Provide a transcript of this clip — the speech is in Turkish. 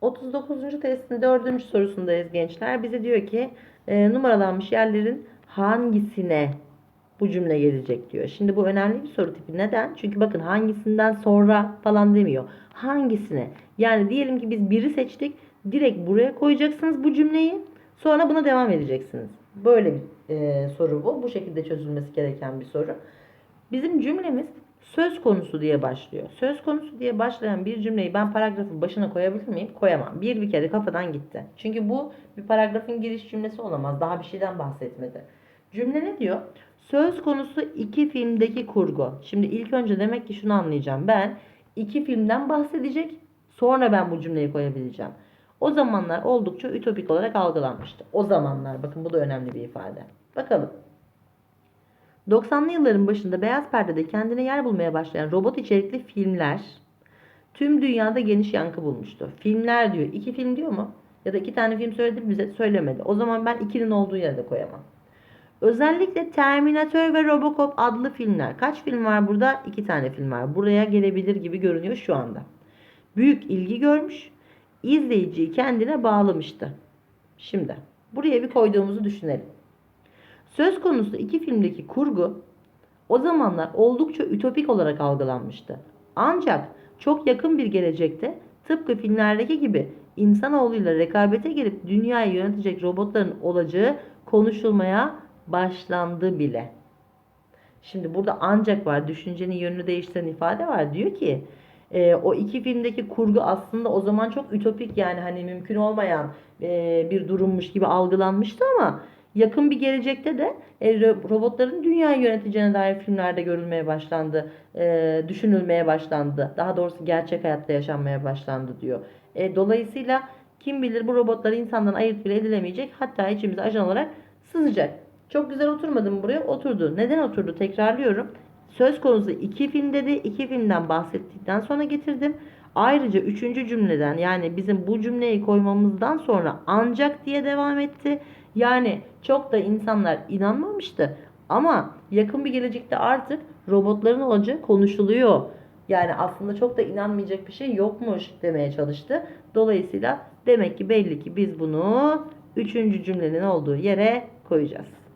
39. testin 4. sorusundayız gençler. Bize diyor ki e, numaralanmış yerlerin hangisine bu cümle gelecek diyor. Şimdi bu önemli bir soru tipi. Neden? Çünkü bakın hangisinden sonra falan demiyor. Hangisine? Yani diyelim ki biz biri seçtik. Direkt buraya koyacaksınız bu cümleyi. Sonra buna devam edeceksiniz. Böyle bir e, soru bu. Bu şekilde çözülmesi gereken bir soru. Bizim cümlemiz söz konusu diye başlıyor. Söz konusu diye başlayan bir cümleyi ben paragrafın başına koyabilir miyim? Koyamam. Bir bir kere kafadan gitti. Çünkü bu bir paragrafın giriş cümlesi olamaz. Daha bir şeyden bahsetmedi. Cümle ne diyor? Söz konusu iki filmdeki kurgu. Şimdi ilk önce demek ki şunu anlayacağım. Ben iki filmden bahsedecek. Sonra ben bu cümleyi koyabileceğim. O zamanlar oldukça ütopik olarak algılanmıştı. O zamanlar bakın bu da önemli bir ifade. Bakalım. 90'lı yılların başında beyaz perdede kendine yer bulmaya başlayan robot içerikli filmler tüm dünyada geniş yankı bulmuştu. Filmler diyor. iki film diyor mu? Ya da iki tane film söyledi bize? Söylemedi. O zaman ben ikinin olduğu yerde koyamam. Özellikle Terminator ve Robocop adlı filmler. Kaç film var burada? İki tane film var. Buraya gelebilir gibi görünüyor şu anda. Büyük ilgi görmüş. izleyiciyi kendine bağlamıştı. Şimdi buraya bir koyduğumuzu düşünelim. Söz konusu iki filmdeki kurgu o zamanlar oldukça ütopik olarak algılanmıştı. Ancak çok yakın bir gelecekte tıpkı filmlerdeki gibi insanoğluyla rekabete girip dünyayı yönetecek robotların olacağı konuşulmaya başlandı bile. Şimdi burada ancak var düşüncenin yönünü değiştiren ifade var. Diyor ki e, o iki filmdeki kurgu aslında o zaman çok ütopik yani hani mümkün olmayan e, bir durummuş gibi algılanmıştı ama yakın bir gelecekte de e, ro- robotların dünyayı yöneteceğine dair filmlerde görülmeye başlandı, e, düşünülmeye başlandı. Daha doğrusu gerçek hayatta yaşanmaya başlandı diyor. E, dolayısıyla kim bilir bu robotlar insandan ayırt bile edilemeyecek hatta içimize ajan olarak sızacak. Çok güzel oturmadı mı buraya? Oturdu. Neden oturdu? Tekrarlıyorum. Söz konusu iki film dedi. İki filmden bahsettikten sonra getirdim. Ayrıca üçüncü cümleden yani bizim bu cümleyi koymamızdan sonra ancak diye devam etti. Yani çok da insanlar inanmamıştı. Ama yakın bir gelecekte artık robotların olacağı konuşuluyor. Yani aslında çok da inanmayacak bir şey yokmuş demeye çalıştı. Dolayısıyla demek ki belli ki biz bunu üçüncü cümlenin olduğu yere koyacağız.